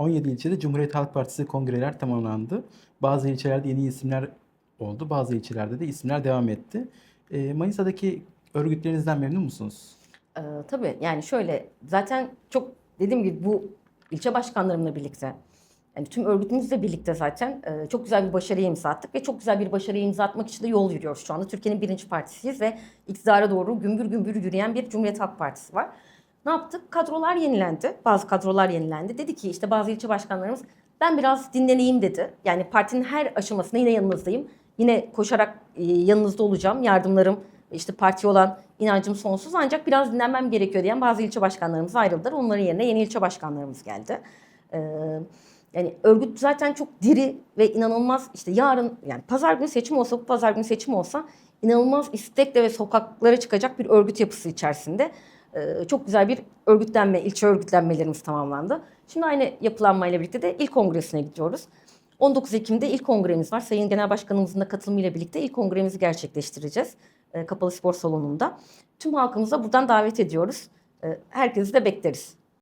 17 ilçede Cumhuriyet Halk Partisi kongreler tamamlandı. Bazı ilçelerde yeni isimler oldu. Bazı ilçelerde de isimler devam etti. Ee, Manisa'daki örgütlerinizden memnun musunuz? Ee, tabii yani şöyle zaten çok dediğim gibi bu ilçe başkanlarımla birlikte yani tüm örgütümüzle birlikte zaten e, çok güzel bir başarıya imza attık ve çok güzel bir başarıya imza atmak için de yol yürüyoruz şu anda. Türkiye'nin birinci partisiyiz ve iktidara doğru gümbür gümbür yürüyen bir Cumhuriyet Halk Partisi var. Ne yaptık? Kadrolar yenilendi. Bazı kadrolar yenilendi. Dedi ki işte bazı ilçe başkanlarımız ben biraz dinleneyim dedi. Yani partinin her aşamasında yine yanınızdayım. Yine koşarak e, yanınızda olacağım. Yardımlarım, işte partiye olan inancım sonsuz ancak biraz dinlenmem gerekiyor diyen bazı ilçe başkanlarımız ayrıldılar. Onların yerine yeni ilçe başkanlarımız geldi. Ee, yani örgüt zaten çok diri ve inanılmaz işte yarın yani pazar günü seçim olsa bu pazar günü seçim olsa inanılmaz istekle ve sokaklara çıkacak bir örgüt yapısı içerisinde. Ee, çok güzel bir örgütlenme, ilçe örgütlenmelerimiz tamamlandı. Şimdi aynı yapılanmayla birlikte de ilk kongresine gidiyoruz. 19 Ekim'de ilk kongremiz var. Sayın Genel Başkanımızın da katılımıyla birlikte ilk kongremizi gerçekleştireceğiz. e, Kapalı Spor Salonu'nda. Tüm halkımıza buradan davet ediyoruz. E, Herkesi de bekleriz.